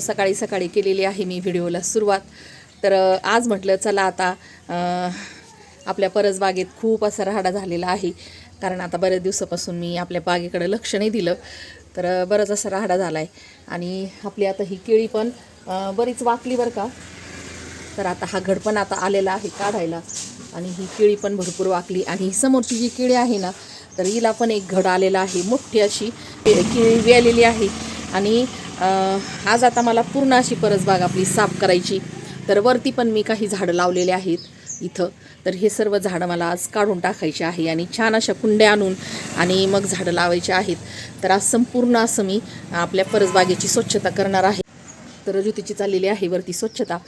सकाळी सकाळी केलेली आहे मी व्हिडिओला सुरुवात. तर आज म्हटलं चला आता आपल्या परसबागेत खूप असा राहाडा झालेला आहे. कारण आता बऱ्याच दिवसापासून मी आपल्या बागेकडे लक्ष नाही दिलं. तर बरंच असा राहाडा झाला आहे आणि आपली आता ही केळी पण बरीच वाकली बरं का. तर आता हा घड पण आता आलेला आहे काढायला. आणि ही केळी पण भरपूर वाकली. आणि ही समोरची जी केळी आहे ना तर हिला पण एक घड आलेला आहे. मोठी अशी केळी वेलेली आहे. आणि आज आता मला पूर्ण अशी परसबाग आपली साफ करायची. तर वरती पण मी काही झाडं लावलेले आहेत इथं. तर हे सर्व झाडं मला आज काढून टाकायचे आहे आणि छान अशा कुंड्या आणून आणि मग झाडं लावायचे आहेत. तर आज संपूर्ण असं मी आपल्या परसबागेची स्वच्छता करणार आहे. तर ज्योतीची चाललेली आहे वरती स्वच्छता.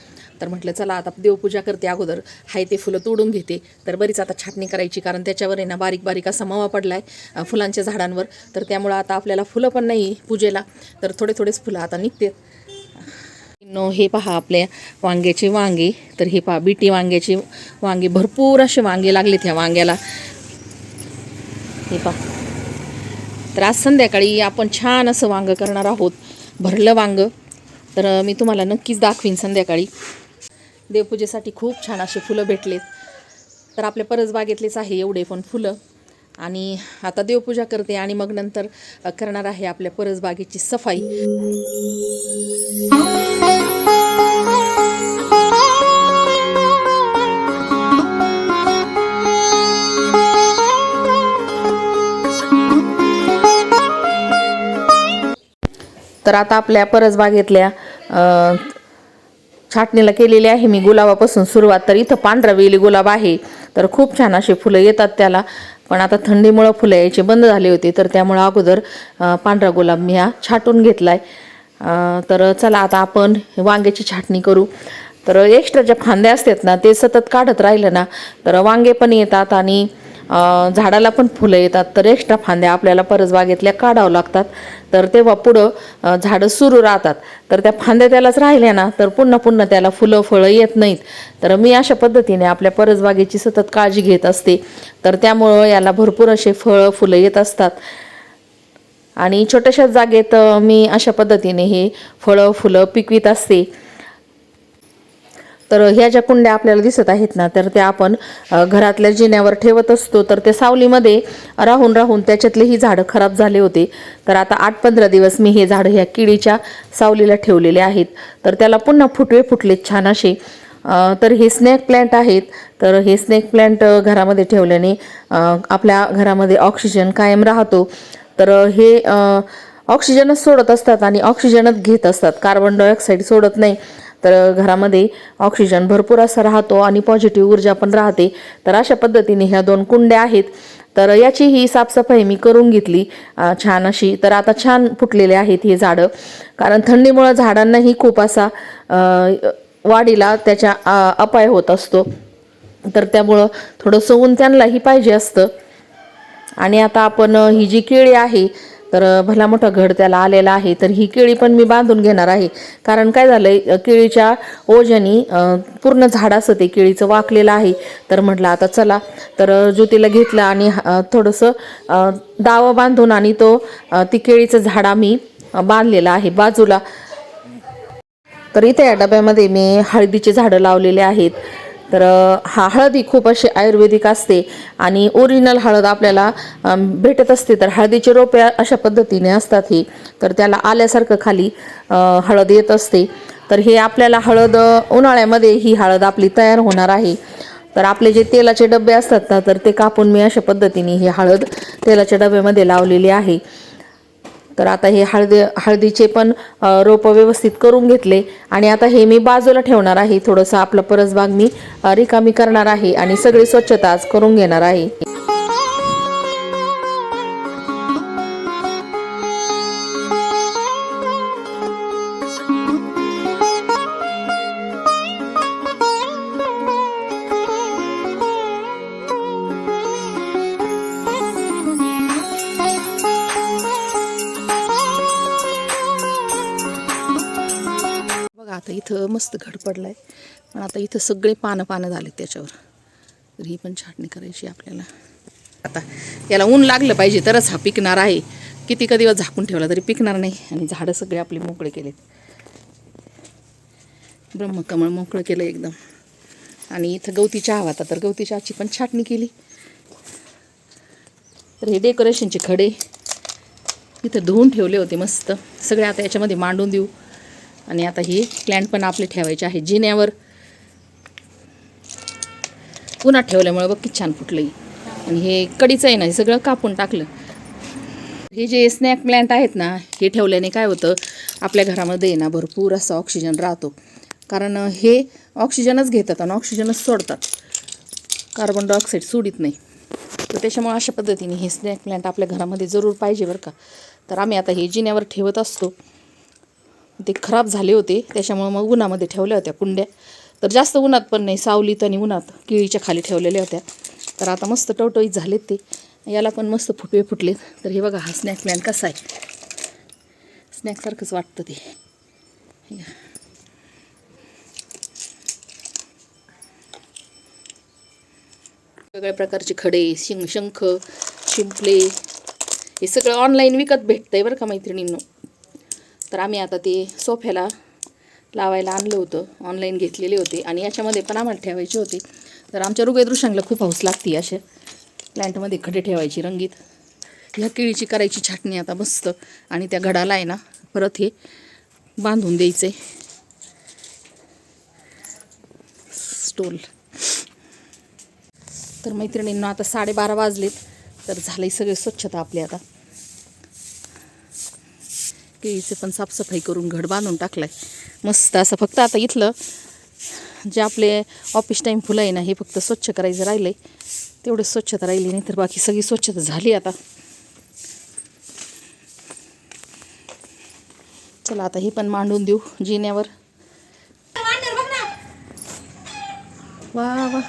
तर म्हटलं चला आता देवपूजा करते अगोदर. हाय ते फुलं तोडून घेते. तर बरीच आता छाटणी करायची कारण त्याच्यावर आहे ना बारीक बारीक असा मावा पडला आहे फुलांच्या झाडांवर. तर त्यामुळं आता आपल्याला फुलं पण नाही पूजेला तर थोडे थोडेच फुलं आता निघते. नो हे पहा आपल्या वांग्याचे वांगे. तर हे पहा बीटी वांग्याचे वांगे. भरपूर असे वांगे लागलेत ह्या वांग्याला. हे पहा. तर आज संध्याकाळी आपण छान असं वांगं करणार आहोत. भरलं वांग. तर मी तुम्हाला नक्कीच दाखवीन संध्याकाळी. देवपूजेसाठी खूप छान असे फुलं भेटलेत. तर आपल्या परसबागेतलेच आहे एवढे पण फुलं. आणि आता देवपूजा करते आणि मग नंतर करणार आहे आपल्या परसबागेची सफाई. तर आता आपल्या परसबागेतल्या छाटणीला केलेली आहे. मी गुलाबापासून सुरुवात तर इथं पांढरा वेली गुलाब आहे. तर खूप छान असे फुलं येतात त्याला. पण आता थंडीमुळं फुलं यायचे बंद झाले होते. तर त्यामुळं अगोदर पांढरा गुलाब मी हा छाटून घेतला आहे तर चला आता आपण वांग्याची छाटणी करू. तर एक्स्ट्रा ज्या फांद्या असतात ना ते सतत काढत राहिलं ना तर वांगे पण येतात आणि झाडाला पण फुलं येतात तर एक्स्ट्रा फांद्या आपल्याला परसबागेतल्या काढावं लागतात. तर तेव्हा पुढं झाडं सुरू राहतात. तर त्या फांद्या त्यालाच राहिल्या ना तर पुन्हा पुन्हा त्याला फुलं फळं येत नाहीत. तर मी अशा पद्धतीने आपल्या परसबागेची सतत काळजी घेत असते. तर त्यामुळं याला भरपूर असे फळं फुलं येत असतात. आणि छोट्याशा जागेत मी अशा पद्धतीने हे फळं फुलं पिकवीत असते. तर ह्या ज्या कुंड्या आपल्याला दिसत आहेत ना तर त्या आपण घरातल्या जिन्यावर ठेवत असतो. तर त्या सावलीमध्ये राहून राहून त्याच्यातले ही झाडं खराब झाले होते. तर आता आठ पंधरा दिवस मी हे झाडं ह्या किडीच्या सावलीला ठेवलेले आहेत. तर त्याला पुन्हा फुटवे फुटलेत छान असे. तर हे स्नेक प्लॅन्ट आहेत. तर हे स्नेक प्लॅन्ट घरामध्ये ठेवल्याने आपल्या घरामध्ये ऑक्सिजन कायम राहतो. तर हे ऑक्सिजनच सोडत असतात आणि ऑक्सिजनच घेत असतात. कार्बन डायऑक्साईड सोडत नाही. तर घरामध्ये ऑक्सिजन भरपूर असा राहतो आणि पॉझिटिव्ह ऊर्जा पण राहते. तर अशा पद्धतीने ह्या दोन कुंड्या आहेत. तर याची ही साफसफाई मी करून घेतली छान अशी. तर आता छान फुटलेले आहेत हे झाडं. कारण थंडीमुळं झाडांनाही खूप असा वाढीला त्याच्या अपाय होत असतो. तर त्यामुळं थोडंसं ऊन त्यांनाही पाहिजे असतं. आणि आता आपण ही जी केळी आहे तर भला मोठा घड त्याला आलेला आहे तर ही केळी पण मी बांधून घेणार आहे. कारण काय झालंय आहे केळीच्या ओझ्यानी पूर्ण झाड असं ते केळीचं वाकलेलं आहे. तर म्हटलं आता चला. तर ज्योतीला घेतलं आणि थोडंसं दावा बांधून आणि तो ती केळीचं झाड आम्ही बांधलेलं आहे बाजूला. तर इथे या डब्यामध्ये मी हळदीचे झाडं लावलेले आहेत. तर हा हळदी खूप अशी आयुर्वेदिक असते आणि ओरिजिनल हळद आपल्याला भेटत असते तर हळदीचे रोपे अशा पद्धतीने असतात ही. तर त्याला आल्यासारखं खाली हळद येत असते. तर हे आपल्याला हळद उन्हाळ्यामध्ये ही हळद आपली तयार होणार आहे. तर आपले जे तेलाचे डबे असतात ना तर ते कापून मी अशा पद्धतीने ही हळद तेलाच्या डब्यामध्ये लावलेली आहे. तर आता हे हळदी हळदीचे पण रोपं व्यवस्थित करून घेतले. आणि आता हे मी बाजूला ठेवणार आहे. थोडंसं आपलं परसबाग मी रिकामी करणार आहे आणि सगळी स्वच्छता आज करून घेणार आहे. आता इथं मस्त घड पडलाय. पण आता इथं सगळे पानं पानं झाले त्याच्यावर. तर ही पण छाटणी करायची आपल्याला. आता याला ऊन लागलं पाहिजे तरच हा पिकणार आहे. किती कधी दिवस झाकून ठेवला तरी पिकणार नाही. आणि झाडं सगळे आपले मोकळे केलेत. ब्रह्मकमळ मोकळं केलं एकदम. आणि इथं गवती चहा होता तर गवती चहाची पण छाटणी केली. तर हे डेकोरेशनचे खडे इथं धुवून ठेवले होते मस्त. सगळे आता याच्यामध्ये मांडून देऊ. आणि आता हे प्लॅन्ट पण आपले ठेवायचे आहे. जिन्यावर उन्हात ठेवल्यामुळे बघ किती छान फुटलं आणि हे कडीचं आहे ना हे सगळं कापून टाकलं. हे जे स्नॅक प्लॅन्ट आहेत ना हे ठेवल्याने काय होतं आपल्या घरामध्ये ना भरपूर असा ऑक्सिजन राहतो. कारण हे ऑक्सिजनच घेतात आणि ऑक्सिजनच सोडतात. कार्बन डायऑक्साईड सोडित नाही. तर त्याच्यामुळे अशा पद्धतीने हे स्नॅक प्लॅन्ट आपल्या घरामध्ये जरूर पाहिजे बरं का. तर आम्ही आता हे जिन्यावर ठेवत असतो. ते खराब झाले होते. त्याच्यामुळं मग उन्हामध्ये ठेवल्या होत्या कुंड्या. तर जास्त उन्हात पण नाही सावलीत आणि उन्हात केळीच्या खाली ठेवलेल्या होत्या. तर आता मस्त टवटवीत झालेत ते. याला पण मस्त फुटवे फुटलेत. तर हे बघा हा स्नॅक प्लॅन कसा आहे. स्नॅकसारखंच वाटतं ते. हे वेगळ्या प्रकारचे खडे शिंग शंख शिंपले. हे सगळं ऑनलाईन विकत भेटतंय बरं का मैत्रिणींनो. तर आम्ही आता ते सोफ्याला लावायला आणलं होतं. ऑनलाईन घेतलेले होते आणि याच्यामध्ये पण आम्हाला ठेवायचे होते. तर आमच्या रुगयदृशांना खूप हौस लागते अशा प्लॅन्टमध्ये खडे ठेवायची रंगीत. ह्या केळीची करायची छाटणी आता मस्त. आणि त्या घडाला आहे ना परत हे बांधून द्यायचे. स्टोल. तर मैत्रिणींना आता साडेबारा वाजलेत. तर झालंय सगळे स्वच्छता आपली आता. केळीचे पण साफसफाई करून घड बांधून टाकलाय. मस्त असं फक्त आता इथलं जे आपले ऑफिस टाईम फुलं आहे ना हे फक्त स्वच्छ करायचं राहिलंय. तेवढं स्वच्छता राहिली नाही तर बाकी सगळी स्वच्छता झाली आता. चला आता हे पण मांडून देऊ जिन्यावर. वा वा.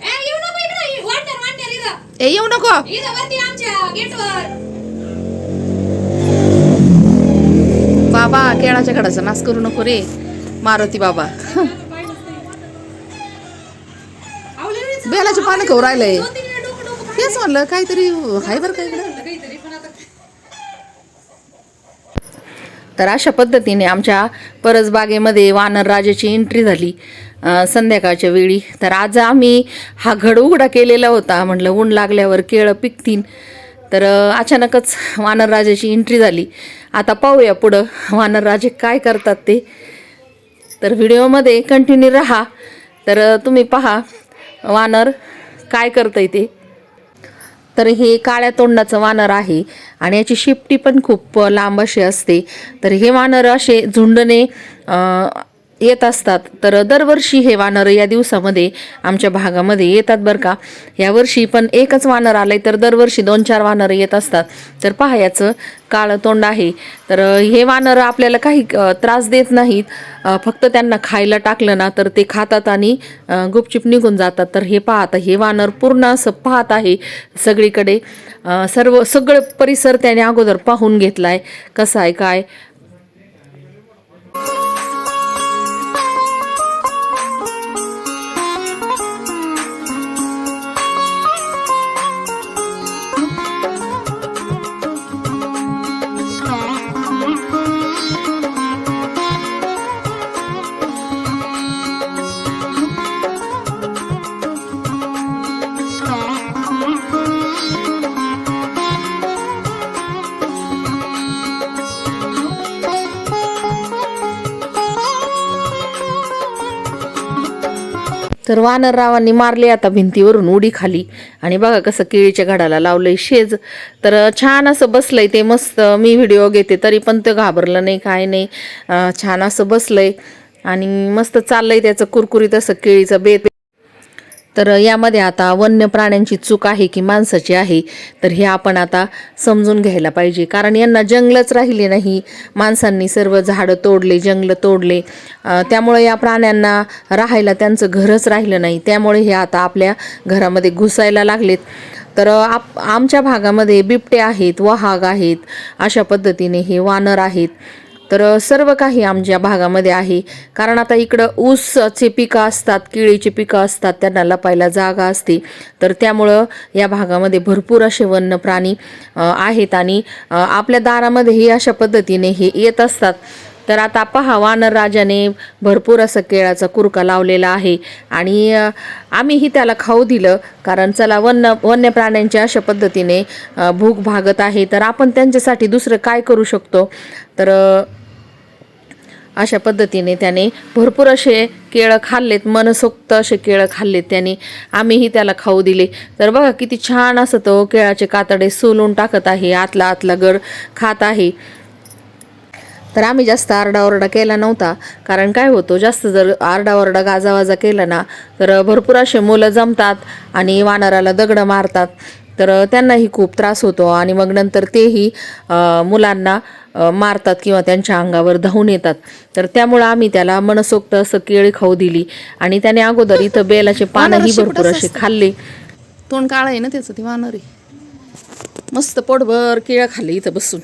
ए येऊ नको इकडं वांडर वांडर इथं ए येऊ नको इथं वरती आमच्या गेटवर बाबा केळाच्या घडाचा नाश करू नको रे मारुती बाबा. बेलाचे पानं खाऊ राहिलंय. तेच म्हणलं काहीतरी हाय बरं काय तर अशा पद्धतीने आमच्या परसबागेमध्ये वानर राजाची एंट्री झाली संध्याकाळच्या वेळी. तर आज आम्ही हा घड उघडा केलेला होता म्हटलं ऊन लागल्यावर केळं पिकतील. तर अचानकच वानरराजाची एंट्री झाली. आता पाहूया पुढं वानरराजे काय करतात ते. तर व्हिडिओमध्ये कंटिन्यू राहा. तर तुम्ही पहा वानर काय करतंय ते. तर हे काळ्या तोंडाचं वानर आहे आणि याची शेपटी पण खूप लांब अशी असते. तर हे वानर असे झुंडने येत असतात. तर दरवर्षी हे वानर या दिवसामध्ये आमच्या भागामध्ये येतात बरं का. यावर्षी पण एकच वानर आलंय तर दरवर्षी दोन चार वानर येत असतात. तर पाहायचं काळं तोंड आहे. तर हे वानर आपल्याला काही त्रास देत नाहीत. फक्त त्यांना खायला टाकलं ना तर ते खातात आणि गुपचूप निघून जातात. तर हे पाहत हे वानर पूर्ण असं पाहत आहे सगळीकडे. सर्व सगळं परिसर त्याने अगोदर पाहून घेतला आहे कसा आहे काय? वानररावांनी मारले आता भिंतीवरून उडी खाली. आणि बघा कसं केळीच्या घडाला लावलंय शेज. तर छान असं बसलंय ते मस्त. मी व्हिडिओ घेते तरी पण ते घाबरलं नाही काय नाही. छान असं बसलंय. आणि मस्त चाललंय त्याचं कुरकुरीत असं केळीचं बेत. तर यामध्ये आता वन्य प्राण्यांची चूक आहे की माणसाची आहे तर हे आपण आता समजून घ्यायला पाहिजे. कारण यांना जंगलच राहिले नाही. माणसांनी सर्व झाडं तोडले जंगलं तोडले. त्यामुळे या प्राण्यांना राहायला त्यांचं घरच राहिलं नाही. त्यामुळे हे आता आपल्या घरामध्ये घुसायला लागलेत. तर आप आमच्या भागामध्ये बिबटे आहेत वहाग आहेत अशा पद्धतीने हे वानर आहेत. तर सर्व काही आमच्या भागामध्ये आहे. कारण आता इकडं ऊसचे पिकं असतात केळीची पिकं असतात त्यांना लपायला जागा असते. तर त्यामुळं या भागामध्ये भरपूर असे वन्य प्राणी आहेत आणि आपल्या दारामध्येही अशा पद्धतीने हे येत असतात. तर आता पहा वानर राजाने भरपूर असं केळाचा कुरका लावलेला आहे. आणि आम्हीही त्याला खाऊ दिलं. कारण चला वन्य वन्य प्राण्यांच्या अशा पद्धतीने भूक भागत आहे. तर आपण त्यांच्यासाठी दुसरं काय करू शकतो? तर अशा पद्धतीने त्याने भरपूर असे केळं खाल्लेत मनसोक्त असे केळं खाल्लेत त्याने. आम्हीही त्याला खाऊ दिले. तर बघा किती छान असं तो केळाचे कातडे सोलून टाकत आहे आतला आतला गड खात आहे. तर आम्ही जास्त आरडाओरडा केला नव्हता. कारण काय होतो जास्त जर आरडाओरडा गाजावाजा केला ना तर भरपूर असे मुलं जमतात आणि वानराला दगडं मारतात. तर त्यांनाही खूप त्रास होतो आणि मग नंतर तेही मुलांना मारतात किंवा त्यांच्या अंगावर धावून येतात. तर त्यामुळं आम्ही त्याला मनसोक्त असं केळी खाऊ दिली आणि त्याने अगोदर इथं बेलाचे पानही भरपूर असे? खाल्ले. तोंड काळ आहे ना त्याचं ते वानर मस्त पोटभर केळं खाल्ले इथं बसून.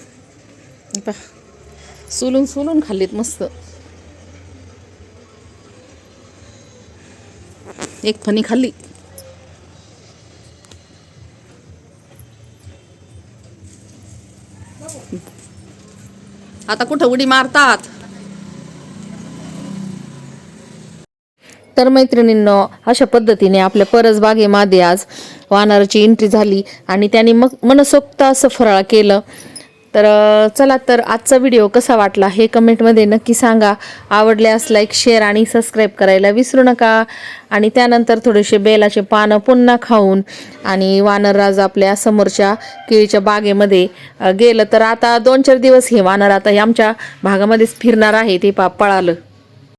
पहा. सोलून सोलून खाल्लेत मस्त. एक फणी खाल्ली. आता कुठं उडी मारतात? तर मैत्रिणींनो अशा पद्धतीने आपल्या परसबागेमध्ये आज वानराची एंट्री झाली आणि त्याने मग मनसोक्त असं फराळ केलं. तर चला तर आजचा व्हिडिओ कसा वाटला हे कमेंटमध्ये नक्की सांगा. आवडल्यास लाईक शेअर आणि सबस्क्राईब करायला विसरू नका. आणि त्यानंतर थोडेसे बेलाचे पानं पुन्हा खाऊन आणि वानरराज आपल्या समोरच्या केळीच्या बागेमध्ये गेलं तर आता दोन चार दिवस हे वानर आता हे आमच्या भागामध्येच फिरणार आहे ते पा पळालं.